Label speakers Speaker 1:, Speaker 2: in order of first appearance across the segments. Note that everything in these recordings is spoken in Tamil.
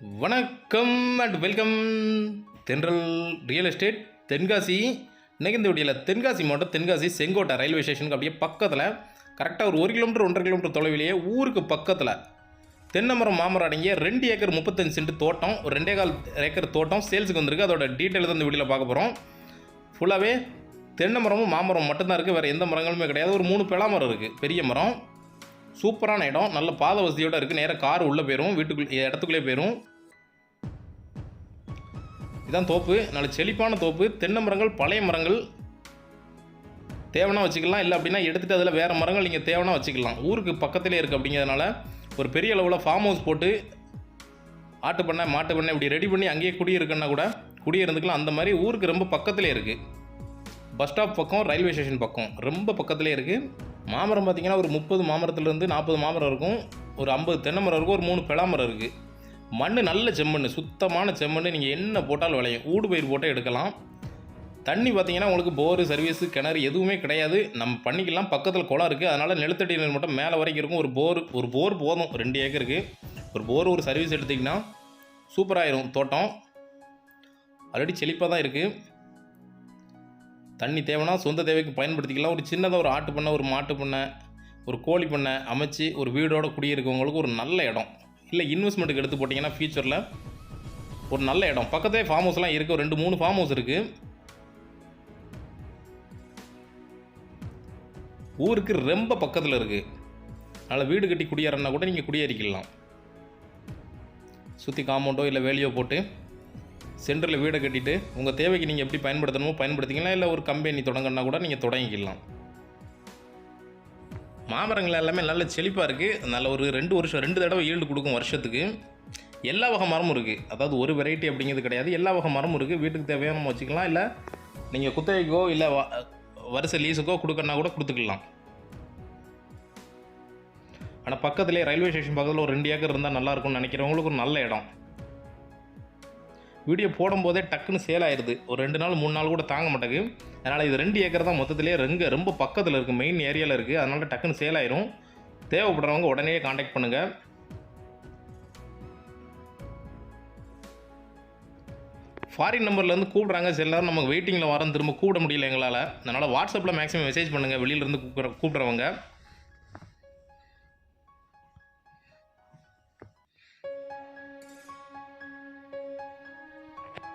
Speaker 1: வணக்கம் and welcome Thendral real estate Tenkasi. இன்னைக்கு இந்த வீடியோவில் தென்காசி மாவட்டம் தென்காசி செங்கோட்டை ரயில்வே ஸ்டேஷனுக்கு அப்படியே பக்கத்தில் கரெக்டாக ஒரு ஒரு கிலோமீட்டர் ஒன்றரை கிலோமீட்டர் தொலைவிலேயே ஊருக்கு பக்கத்தில் தென்னமரம் மாமரம் அடங்கிய ரெண்டு ஏக்கர் முப்பத்தஞ்சு சென்ட் தோட்டம் ஒரு ரெண்டே கால் ஏக்கர் தோட்டம் சேல்ஸுக்கு வந்திருக்கு. அதோட டீட்டெயில் தான் இந்த வீடியோவில் பார்க்க போகிறோம் ஃபுல்லாகவே தென்னை மரமும் மாமரம் மட்டும்தான் இருக்குது வேறு எந்த மரங்களுமே கிடையாது. ஒரு மூணு பிளாமரம் இருக்குது பெரிய மரம். சூப்பரான இடம். நல்ல பாத வசதியோடு இருக்குது நேராக கார் உள்ளே போயிடும் வீட்டுக்குள்ளே இடத்துக்குள்ளே போயிடும் இதான் தோப்பு. நல்ல செழிப்பான தோப்பு. தென்னை மரங்கள் பழைய மரங்கள். தேவைன்னா வச்சுக்கலாம். இல்லை அப்படின்னா எடுத்துகிட்டு அதில் வேறு மரங்கள் நீங்கள் தேவைனா வச்சுக்கலாம். ஊருக்கு பக்கத்திலே இருக்குது அப்படிங்கிறதுனால ஒரு பெரிய அளவில் ஃபார்ம் ஹவுஸ் போட்டு ஆட்டு பண்ணை மாட்டு பண்ணை இப்படி ரெடி பண்ணி அங்கேயே குடியிருக்குன்னா கூட குடியிருந்துக்கலாம். அந்த மாதிரி ஊருக்கு ரொம்ப பக்கத்திலே இருக்குது பஸ் ஸ்டாப் பக்கம் ரயில்வே ஸ்டேஷன் பக்கம். ரொம்ப பக்கத்துலேயே இருக்குது மாமரம் பார்த்திங்கன்னா ஒரு முப்பது மாமரத்துலேருந்து நாற்பது மாமரம் இருக்கும். ஒரு ஐம்பது தென்னை மரம் இருக்கும் ஒரு மூணு பிளாமரம் இருக்குது மண் நல்ல செம்மண் சுத்தமான செம்மண் நீங்கள் என்ன போட்டாலும் விளையும். ஊடு பயிர் போட்டால் எடுக்கலாம். தண்ணி பார்த்தீங்கன்னா உங்களுக்கு போரு சர்வீஸு கிணறு எதுவுமே கிடையாது. நம்ம பண்ணிக்கலாம். பக்கத்தில் குளம் இருக்குது அதனால் நிலத்தடி நீர் மட்டும் மேலே வரைக்கும் இருக்கும். ஒரு போர் ஒரு போர் போதும். ரெண்டு ஏக்கருக்கு ஒரு போர் ஒரு சர்வீஸ் எடுத்திங்கன்னா சூப்பராகிடும் தோட்டம். ஆல்ரெடி செழிப்பாக தான் இருக்குது தண்ணி தேவைன்னா சொந்த தேவைக்கு பயன்படுத்திக்கலாம். ஒரு சின்னதாக ஒரு ஆட்டு பண்ணை ஒரு மாட்டு பண்ணை ஒரு கோழி பண்ணை அமைச்சு ஒரு வீடோட குடியிருக்கவங்களுக்கு ஒரு நல்ல இடம். இல்லை இன்வெஸ்ட்மெண்ட்டுக்கு எடுத்து போட்டிங்கன்னா ஃப்யூச்சரில் ஒரு நல்ல இடம். பக்கத்தே ஃபார்ம் ஹவுஸ்லாம் இருக்குது ஒரு ரெண்டு மூணு ஃபார்ம் ஹவுஸ் இருக்குது ஊருக்கு ரொம்ப பக்கத்தில் இருக்குது அதனால் வீடு கட்டி குடியேறன்னா கூட நீங்கள் குடியேறிக்கலாம். சுற்றி காம்பவுண்டோ இல்லை வேலியோ போட்டு சென்டரில் வீடை கட்டிட்டு உங்கள் தேவைக்கு நீங்கள் எப்படி பயன்படுத்தணுமோ பயன்படுத்திக்கலாம். இல்லை ஒரு கம்பெனி தொடங்கினா கூட நீங்கள் தொடங்கிக்கலாம். மாமரங்கள் எல்லாமே நல்ல செழிப்பாக இருக்குது நல்ல ஒரு ரெண்டு வருஷம் ரெண்டு தடவை ஈல்டு கொடுக்கும் வருஷத்துக்கு. எல்லா வகை மரமும் இருக்குது அதாவது ஒரு வெரைட்டி அப்படிங்கிறது கிடையாது. எல்லா வகை மரமும் இருக்குது வீட்டுக்கு தேவையான நம்ம வச்சுக்கலாம். இல்லை நீங்கள் குத்தகைக்கோ இல்லை வ- வருஷ லீஸுக்கோ கொடுக்கறனா கூட கொடுத்துக்கலாம். ஆனால் பக்கத்துலேயே ரயில்வே ஸ்டேஷன் பக்கத்தில் ஒரு ரெண்டு ஏக்கர் இருந்தால் நல்லாயிருக்கும்னு நினைக்கிறவங்களுக்கு ஒரு நல்ல இடம். வீடியோ போடும்போதே டக்குன்னு சேல் ஆயிடுது. ஒரு ரெண்டு நாள் மூணு நாள் கூட தாங்க மாட்டேங்குது. அதனால் இது ரெண்டு ஏக்கர் தான் மொத்தத்திலே ரெங்க ரொம்ப பக்கத்தில் இருக்குது மெயின் ஏரியாவில் இருக்குது அதனால் டக்குன்னு சேல் ஆயிரும். தேவைப்படுறவங்க உடனே காண்டாக்ட் பண்ணுங்கள் ஃபாரின் நம்பர்லேருந்து கூப்பிட்றாங்க. சில நேரம் நமக்கு வெயிட்டிங்கில் வரோம் திரும்ப கூப்பிட முடியல எங்களால். அதனால் வாட்ஸ்அப்பில் மேக்ஸிமம் மெசேஜ் பண்ணுங்கள் வெளியிலேருந்து கூப்பிட்ற கூப்பிட்றவங்க.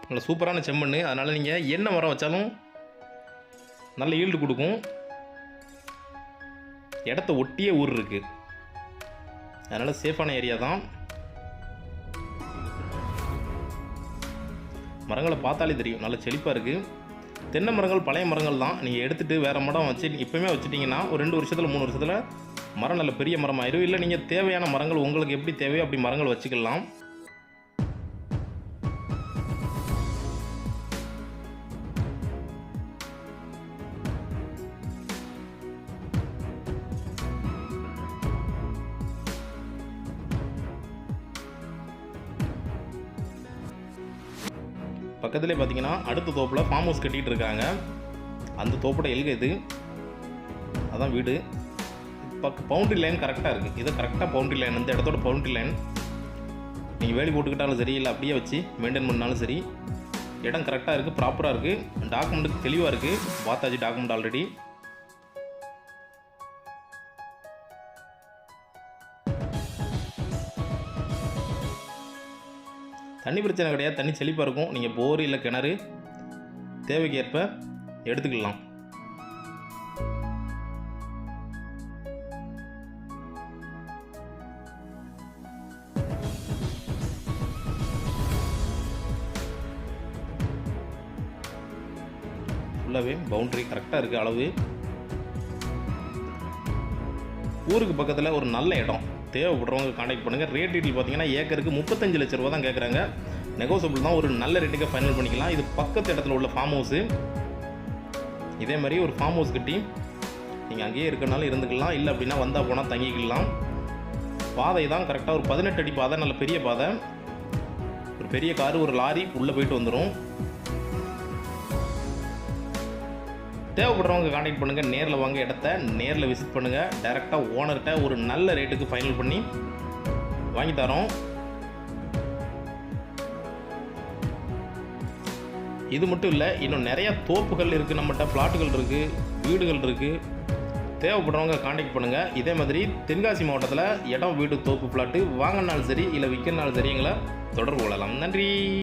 Speaker 1: நல்ல சூப்பரான செம்மண் அதனால் நீங்கள் என்ன மரம் வச்சாலும் நல்ல ஈல்டு கொடுக்கும். இடத்த ஒட்டியே ஊர் இருக்குது அதனால் சேஃபான ஏரியா தான். மரங்களை பார்த்தாலே தெரியும். நல்ல செழிப்பாக இருக்குது தென்னை மரங்கள் பழைய மரங்கள் தான். நீங்கள் எடுத்துகிட்டு வேறு மரம் வச்சு இப்போயுமே வச்சுட்டிங்கன்னா ஒரு ரெண்டு வருஷத்தில் மூணு வருஷத்தில் மரம் நல்ல பெரிய மரம் இல்லை நீங்கள் தேவையான மரங்கள் உங்களுக்கு எப்படி தேவையோ அப்படி மரங்கள் வச்சுக்கலாம். பக்கத்துலேயே பார்த்தீங்கன்னா அடுத்த தோப்பில் ஃபார்ம் ஹவுஸ் கட்டிகிட்டு இருக்காங்க. அந்த தோப்போட எல்கை இது. அதான் வீடு. பக் பவுண்ட்ரி லைன் கரெக்டாக இருக்குது இது கரெக்டாக பவுண்ட்ரி லைன் இந்த இடத்தோட பவுண்ட்ரி லைன் நீங்கள் வேலி போட்டுக்கிட்டாலும் சரி இல்லை அப்படியே வச்சு மெயின்டைன் பண்ணாலும் சரி இடம் கரெக்டாக இருக்குது ப்ராப்பராக இருக்குது டாக்குமெண்ட்டுக்கு தெளிவாக இருக்குது பார்த்தாச்சு டாக்குமெண்ட் ஆல்ரெடி தண்ணி பிரச்சனை கிடையாது. தண்ணி செழிப்பாக இருக்கும். நீங்கள் போர் இல்லை கிணறு தேவைக்கு ஏற்ப எடுத்துக்கலாம் ஃபுல்லாகவே பவுண்டரி கரெக்டாக இருக்குது அளவு. ஊருக்கு பக்கத்தில் ஒரு நல்ல இடம். தேவைப்படுறவங்க காண்டாக்ட் பண்ணுங்கள் ரேட் டீட்டெயில் பார்த்தீங்கன்னா ஏக்கருக்கு முப்பத்தஞ்சு லட்ச ரூபா தான் கேட்குறாங்க நெகோசபிள் தான் ஒரு நல்ல ரேட்டுக்கு ஃபைனல் பண்ணிக்கலாம். இது பக்கத்து இடத்துல உள்ள ஃபார்ம் ஹவுஸு இதே மாதிரி ஒரு ஃபார்ம் ஹவுஸ் கட்டி நீங்கள் அங்கேயே இருக்கனாலும் இருந்துக்கலாம். இல்லை அப்படின்னா வந்தால் போனால் தங்கிக்கலாம். பாதை தான் கரெக்டாக ஒரு பதினெட்டு அடி பாதை நல்ல பெரிய பாதை. ஒரு பெரிய காரு ஒரு லாரி உள்ளே போயிட்டு வந்துடும் தேவைப்படுறவங்க காண்டாக்ட் பண்ணுங்கள் நேரில் வாங்க இடத்த நேரில் விசிட் பண்ணுங்கள் டேரெக்டாக ஓனர்கிட்ட ஒரு நல்ல ரேட்டுக்கு ஃபைனல் பண்ணி வாங்கி தரோம். இது மட்டும் இல்லை இன்னும் நிறையா தோப்புகள் இருக்குது நம்மகிட்ட ஃப்ளாட்டுகள் இருக்குது வீடுகள் இருக்குது தேவைப்படுறவங்க காண்டாக்ட் பண்ணுங்கள் இதே மாதிரி தென்காசி மாவட்டத்தில் இடம் வீடு தோப்பு ஃப்ளாட்டு வாங்கினாலும் சரி இல்லை விற்கிறனாலும் சரி எங்களை தொடர்பு கொள்ளலாம். நன்றி.